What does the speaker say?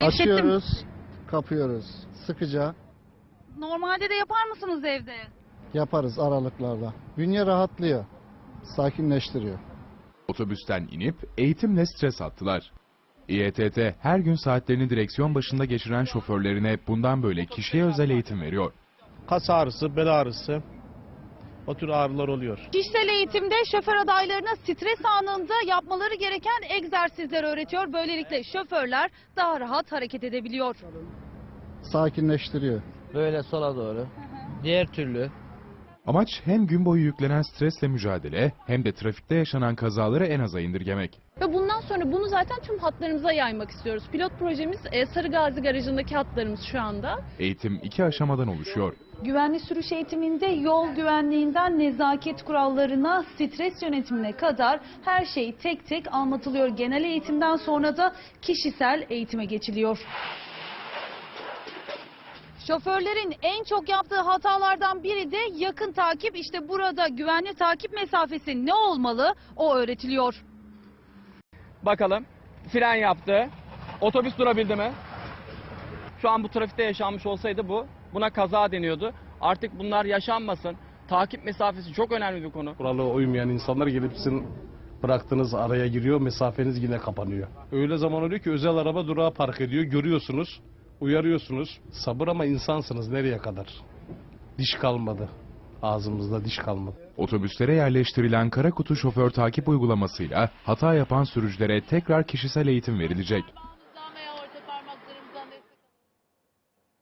Gevşettim. Açıyoruz, kapıyoruz. Sıkıca Normalde de yapar mısınız evde? yaparız aralıklarla. Bünye rahatlıyor, sakinleştiriyor. Otobüsten inip eğitimle stres attılar. İETT her gün saatlerini direksiyon başında geçiren şoförlerine bundan böyle kişiye özel eğitim veriyor. kas ağrısı, bel ağrısı o tür ağrılar oluyor. Kişisel eğitimde şoför adaylarına stres anında yapmaları gereken egzersizler öğretiyor. Böylelikle şoförler daha rahat hareket edebiliyor. Sakinleştiriyor. Böyle sola doğru. Diğer türlü. Amaç hem gün boyu yüklenen stresle mücadele hem de trafikte yaşanan kazaları en aza indirgemek. Ve bundan sonra bunu zaten tüm hatlarımıza yaymak istiyoruz. Pilot projemiz e, Sarıgazi Garajı'ndaki hatlarımız şu anda. Eğitim iki aşamadan oluşuyor. Güvenli sürüş eğitiminde yol güvenliğinden nezaket kurallarına, stres yönetimine kadar her şey tek tek anlatılıyor. Genel eğitimden sonra da kişisel eğitime geçiliyor. Şoförlerin en çok yaptığı hatalardan biri de yakın takip. İşte burada güvenli takip mesafesi ne olmalı o öğretiliyor. Bakalım. Fren yaptı. Otobüs durabildi mi? Şu an bu trafikte yaşanmış olsaydı bu. Buna kaza deniyordu. Artık bunlar yaşanmasın. Takip mesafesi çok önemli bir konu. Kurala uymayan insanlar gelip sizin bıraktığınız araya giriyor, mesafeniz yine kapanıyor. Öyle zaman oluyor ki özel araba durağa park ediyor, görüyorsunuz, uyarıyorsunuz. Sabır ama insansınız nereye kadar? Diş kalmadı. Ağzımızda diş kalmadı. Otobüslere yerleştirilen kara kutu şoför takip uygulamasıyla hata yapan sürücülere tekrar kişisel eğitim verilecek.